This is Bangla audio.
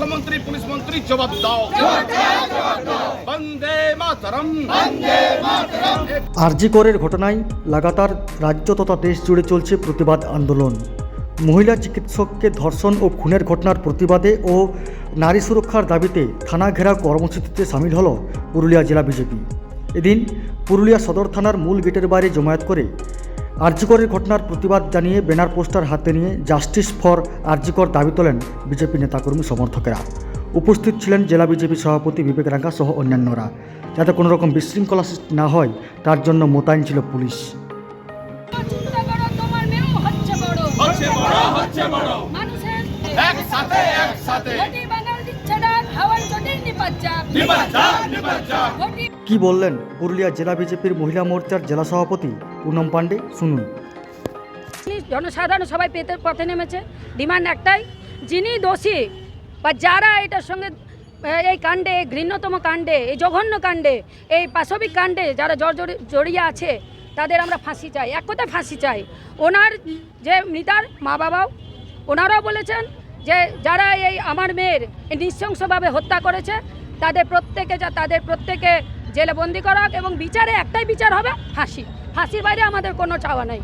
মুখ্যমন্ত্রী পুলিশ মন্ত্রী জবাব দাও। বন্দে মাতরম। আরজিকরের ঘটনায় লাগাতার রাজ্য তথা দেশ জুড়ে চলছে প্রতিবাদ আন্দোলন। মহিলা চিকিৎসককে ধর্ষণ ও খুনের ঘটনার প্রতিবাদে ও নারী সুরক্ষার দাবিতে থানা ঘেরাও কর্মসূচিতে সামিল হল পুরুলিয়া জেলা বিজেপি। এদিন পুরুলিয়া সদর থানার মূল গেটের বাইরে জমায়েত করে আরজিকরের ঘটনার প্রতিবাদ জানিয়ে ব্যানার পোস্টার হাতে নিয়ে জাস্টিস ফর আরজিকর দাবি তোলেন বিজেপি নেতাকর্মী সমর্থকেরা। উপস্থিত ছিলেন জেলা বিজেপি সভাপতি বিবেক রাঙ্গা সহ অন্যান্যরা। যাতে কোনো রকম বিশৃঙ্খলা সৃষ্টি না হয় তার জন্য মোতায়েন ছিল পুলিশ। একসাথে একসাথে। কি বললেন পুরুলিয়া জেলা বিজেপির মহিলা মোর্চার জেলা সভাপতি পুনম পাণ্ডে? শুনুন। জনসাধারণ সবাই পেতে পথে নেমেছে। ডিমান্ড একটাই, যিনি দোষী বা যারা এটার সঙ্গে এই কাণ্ডে, এই ঘৃণ্যতম কাণ্ডে, এই জঘন্য কাণ্ডে, এই পাশবিক কাণ্ডে যারা জড়- জড়ি- জড়িয়ে আছে, তাদের আমরা ফাঁসি চাই। এক কথায় ফাঁসি চাই। ওনার যে মৃতার মা বাবাও ওনারাও বলেছেন যে যারা এই আমার মেয়ের নৃশংসভাবে হত্যা করেছে, তাদের প্রত্যেকে যা তাদের প্রত্যেকে জেলে বন্দি করা এবং বিচারে একটাই বিচার হবে, ফাঁসি। ফাঁসির বাইরে আমাদের কোনো চাওয়া নাই।